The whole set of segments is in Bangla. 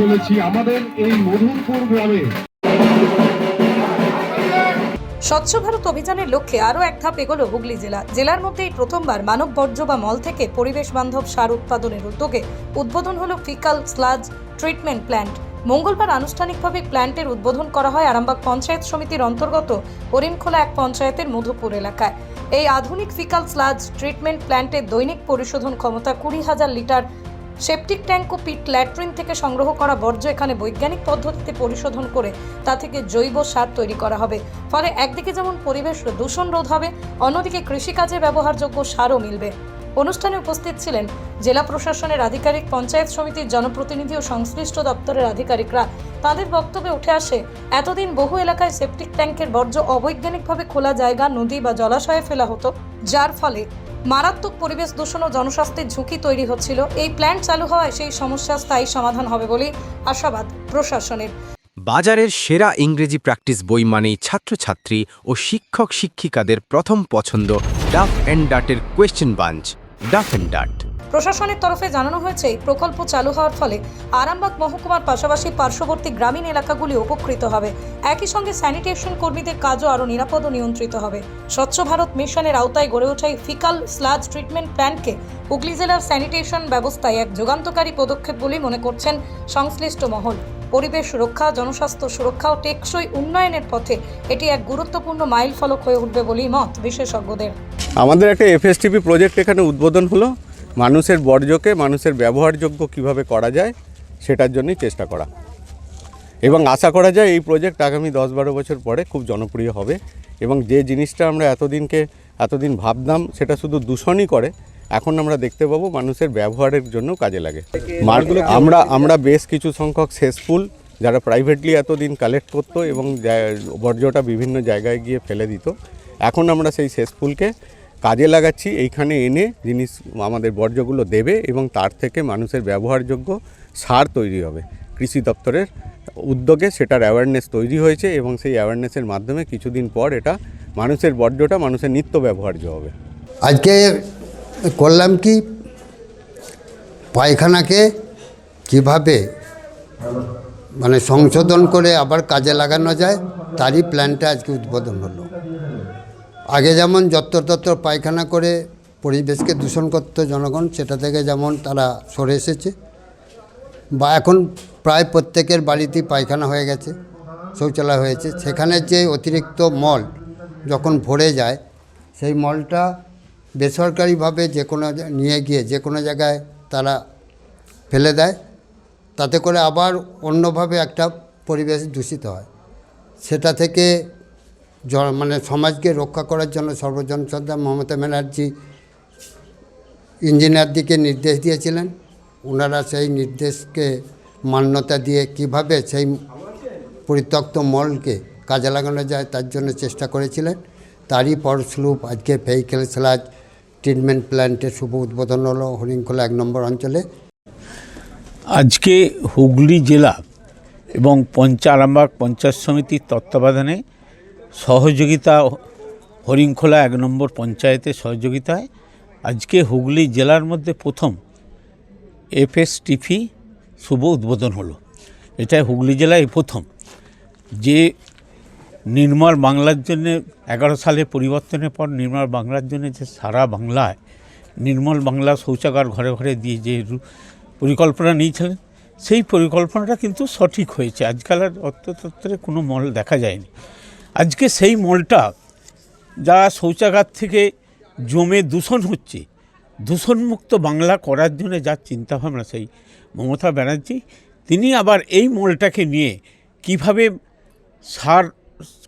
চলেছি আমাদের এই মধুরপুর গ্রামে। স্বচ্ছ ভারত অভিযানের লক্ষ্যে আরও এক ধাপ এগোলো হুগলি জেলা। জেলার মধ্যেই প্রথমবার মানব বর্জ্য বা মল থেকে পরিবেশ বান্ধব সার উৎপাদনের উদ্যোগে উদ্বোধন হলো ফিকাল স্লাজ ট্রিটমেন্ট প্ল্যান্ট। মঙ্গলবার আনুষ্ঠানিকভাবে প্ল্যান্টের উদ্বোধন করা হয় আরামবাগ পঞ্চায়েত সমিতির অন্তর্গত হরিণখোলা এক পঞ্চায়েতের মধুপুর এলাকায়। এই আধুনিক ফিকাল স্লাজ ট্রিটমেন্ট প্ল্যান্টের দৈনিক পরিশোধন ক্ষমতা কুড়ি হাজার লিটার সেপটিক ট্যাঙ্ক ও পিট ল্যাট্রিন থেকে সংগ্রহ করা বর্জ্য এখানে বৈজ্ঞানিক পদ্ধতিতে পরিশোধন করে তা থেকে জৈব সার তৈরি করা হবে। ফলে একদিকে যেমন পরিবেশ দূষণ রোধ হবে, অন্যদিকে কৃষিকাজে ব্যবহারযোগ্য সারও মিলবে। অনুষ্ঠানে উপস্থিত ছিলেন জেলা প্রশাসনের আধিকারিক পঞ্চায়েত সমিতির জনপ্রতিনিধি ও সংশ্লিষ্ট দপ্তরের আধিকারিকরা। তাদের বক্তব্যে উঠে আসে, এতদিন বহু এলাকায় সেপটিক ট্যাঙ্কের বর্জ্য অবৈজ্ঞানিকভাবে খোলা জায়গা, নদী বা জলাশয়ে ফেলা হতো, যার ফলে মারাত্মক পরিবেশ দূষণ ও জনস্বাস্থ্যের ঝুঁকি তৈরি হচ্ছিল। এই প্ল্যান্ট চালু হওয়ায় সেই সমস্যা স্থায়ী সমাধান হবে বলে আশাবাদ প্রশাসনের। বাজারের সেরা ইংরেজি প্র্যাকটিস বই মানেই ছাত্রছাত্রী ও শিক্ষক শিক্ষিকাদের প্রথম পছন্দ Duff and ডাটের question bunch, Duff and Dutt. প্রশাসনের তরফে জানানো হয়েছে প্রকল্প চালু হওয়ার ফলে আরামবাগ মহকুমার পাশাপাশি পার্শ্ববর্তী গ্রামীণ এলাকাগুলি উপকৃত হবে। একই সঙ্গে স্যানিটেশন কর্মীদের কাজও আরও নিরাপদ নিয়ন্ত্রিত হবে। স্বচ্ছ ভারত মিশনের আওতায় গড়ে ওঠা ফিকাল স্লাজ ট্রিটমেন্ট প্ল্যান্টকে হুগলি জেলার স্যানিটেশন ব্যবস্থায় এক যুগান্তকারী পদক্ষেপ বলেই মনে করছেন সংশ্লিষ্ট মহল। পরিবেশ সুরক্ষা, জনস্বাস্থ্য সুরক্ষা ও টেকসই উন্নয়নের পথে এটি এক গুরুত্বপূর্ণ মাইল ফলক হয়ে উঠবে বলেই মত বিশেষজ্ঞদের। আমাদের একটা এফএসটিপি প্রজেক্ট এখানে উদ্বোধন হলো। মানুষের বর্জ্যকে, মানুষের ব্যবহারযোগ্য কীভাবে করা যায়, সেটার জন্যই চেষ্টা করা। এবং আশা করা যায় এই প্রজেক্ট আগামী দশ বারো বছর পরে খুব জনপ্রিয় হবে। এবং যে জিনিসটা আমরা এতদিনকে, এতদিন ভাবতাম, সেটা শুধু দূষণই করে, এখন আমরা দেখতে পাবো মানুষের ব্যবহারের জন্য কাজে লাগে। আমরা আমরা বেশ কিছু সংখ্যক সেসফুল যারা প্রাইভেটলি এতদিন কালেক্ট করতো এবং বর্জ্যটা বিভিন্ন জায়গায় গিয়ে ফেলে দিত, এখন আমরা সেই সেসফুলকে কাজে লাগাচ্ছি, এইখানে এনে জিনিস আমাদের বর্জ্যগুলো দেবে এবং তার থেকে মানুষের ব্যবহারযোগ্য সার তৈরি হবে। কৃষি দপ্তরের উদ্যোগে সেটার অ্যাওয়ারনেস তৈরি হয়েছে এবং সেই অ্যাওয়ারনেসের মাধ্যমে কিছুদিন পর এটা মানুষের বর্জ্যটা মানুষের নিত্য ব্যবহার্য হবে। আজকে করলাম কি? পায়খানাকে কীভাবে মানে সংশোধন করে আবার কাজে লাগানো যায়, তারই প্ল্যানটা আজকে উদ্বোধন হলো। আগে যেমন যত্র যত্রতত্র পায়খানা করে পরিবেশকে দূষণ করত জনগণ, সেটা থেকে যেমন তারা সরে এসেছে। বা এখন প্রায় প্রত্যেকের বাড়িতেই পায়খানা হয়ে গেছে, শৌচালয় হয়েছে। সেখানে যে অতিরিক্ত মল যখন ভরে যায়, সেই মলটা বেসরকারিভাবে যে কোনো নিয়ে গিয়ে যে কোনো জায়গায় তারা ফেলে দেয়। তাতে করে আবার অন্যভাবে একটা পরিবেশ দূষিত হয়। সেটা থেকে মানে সমাজকে রক্ষা করার জন্য সর্বজন শ্রদ্ধা মমতা ব্যানার্জি ইঞ্জিনিয়ারদিকে নির্দেশ দিয়েছিলেন। ওনারা সেই নির্দেশকে মান্যতা দিয়ে কীভাবে সেই পরিত্যক্ত মলকে কাজে লাগানো যায় তার জন্য চেষ্টা করেছিলেন। তারই ফলস্বরূপ আজকে ভেহিকেল স্লাজ ট্রিটমেন্ট প্ল্যান্টের শুভ উদ্বোধন হলো হরিণখোলা এক নম্বর অঞ্চলে। আজকে হুগলি জেলা এবং পঞ্চারামবাগ পঞ্চায়েত সমিতির তত্ত্বাবধানে সহযোগিতা হরিংখোলা এক নম্বর পঞ্চায়েতের সহযোগিতায় আজকে হুগলি জেলার মধ্যে প্রথম এফএসটিপি শুভ উদ্বোধন হলো। এটা হুগলি জেলায় প্রথম। যে নির্মল বাংলার জন্য এগারো সালে পরিবর্তনের পর নির্মল বাংলার জন্য যে সারা বাংলায় নির্মল বাংলা শৌচাগার ঘরে ঘরে দিয়ে যে পরিকল্পনা নিয়েছিলেন, সেই পরিকল্পনাটা কিন্তু সঠিক হয়েছে। আজকাল আর অর্থতত্ত্বে কোনো মল দেখা যায়নি। আজকে সেই মলটা যা শৌচাগার থেকে জমে দূষণ হচ্ছে, দূষণমুক্ত বাংলা করার জন্য যা চিন্তাভাবনা সেই মমতা ব্যানার্জি, তিনি আবার এই মলটাকে নিয়ে কীভাবে সার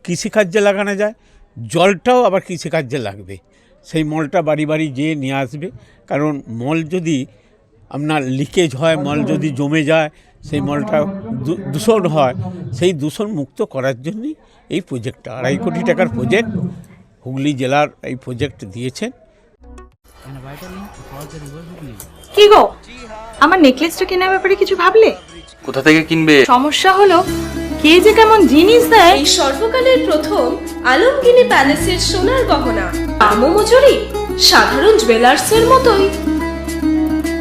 কৃষিকার্যে লাগানো যায়, জলটাও আবার কৃষিকার্যে লাগবে। সেই মলটা বাড়ি বাড়ি যেয়ে নিয়ে আসবে, কারণ মল যদি আপনার লিকেজ হয়, মল যদি জমে যায় সেই মলটা দূষণ হয় সেই দূষণ মুক্ত করার জন্যই এই প্রজেক্টটা আড়াই কোটি টাকার প্রজেক্ট হুগলি জেলার এই প্রজেক্ট দিয়েছেন। কি গো? আমার নেকলেসটা কেনার ব্যাপারে কিছু ভাবলে? কোথা থেকে কিনবে? সমস্যা হলো কে যে কেমন জিনিস দেয়? এই সর্বকালের প্রথম আলমগিনি প্যালেসের সোনার গহনা। দামও মজুরি সাধারণ জুয়েলার্সের মতোই।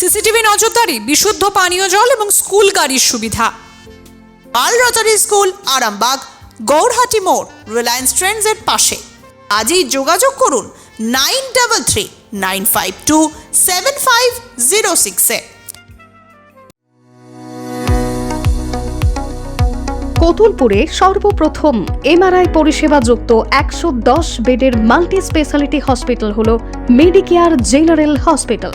সিসিটিভি নজরদারি, বিশুদ্ধ পানীয় জল এবং স্কুল গাড়ির সুবিধা। পাল রটারি স্কুল, আরামবাগ, গৌরহাটি মোড়, রিলায়েন্স ট্রেন্ডসের পাশে। আজই যোগাযোগ করুন nine double three, nine five two, seven five zero সিক্সে কতুলপুরে সর্বপ্রথম এমআরআই পরিষেবা যুক্ত একশো দশ বেডের মাল্টি স্পেশালিটি হসপিটাল হল মেডিকেয়ার জেনারেল হসপিটাল।